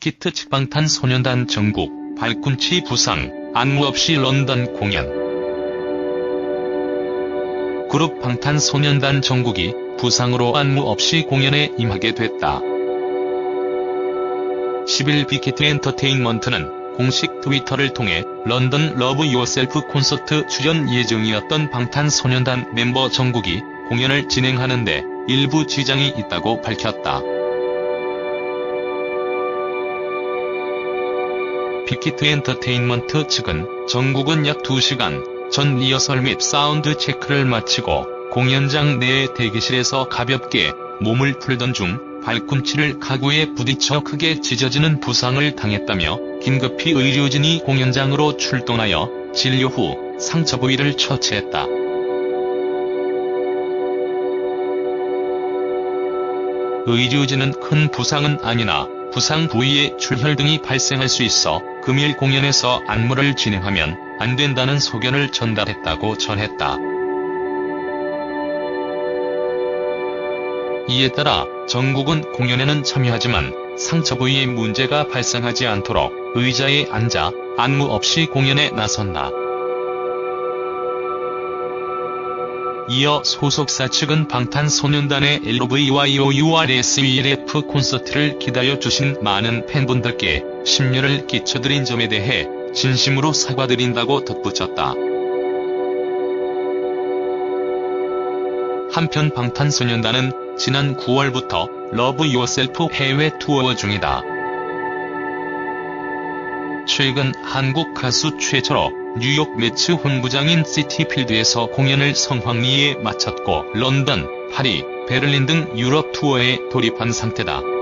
빅히트 측 방탄 소년단 전국 발꿈치 부상 안무 없이 런던 공연 그룹 방탄소년단 정국이 부상으로 안무 없이 공연에 임하게 됐다. 10일 빅히트 엔터테인먼트는 공식 트위터를 통해 런던 러브 유어셀프 콘서트 출연 예정이었던 방탄소년단 멤버 정국이 공연을 진행하는데 일부 지장이 있다고 밝혔다. 빅히트 엔터테인먼트 측은 정국은 약 2시간 전 리허설 및 사운드 체크를 마치고 공연장 내의 대기실에서 가볍게 몸을 풀던 중 발꿈치를 가구에 부딪혀 크게 찢어지는 부상을 당했다며 긴급히 의료진이 공연장으로 출동하여 진료 후 상처 부위를 처치했다. 의료진은 큰 부상은 아니나 부상 부위에 출혈 등이 발생할 수 있어 금일 공연에서 안무를 진행하면 안 된다는 소견을 전달했다고 전했다. 이에 따라 정국은 공연에는 참여하지만 상처 부위에 문제가 발생하지 않도록 의자에 앉아 안무 없이 공연에 나선다. 이어 소속사 측은 방탄소년단의 LOVYOURSELF 콘서트를 기다려주신 많은 팬분들께 심려를 끼쳐드린 점에 대해 진심으로 사과드린다고 덧붙였다. 한편 방탄소년단은 지난 9월부터 러브 유어셀프 해외 투어 중이다. 최근 한국 가수 최초로 뉴욕 매츠 본부장인 시티필드에서 공연을 성황리에 마쳤고 런던, 파리, 베를린 등 유럽 투어에 돌입한 상태다.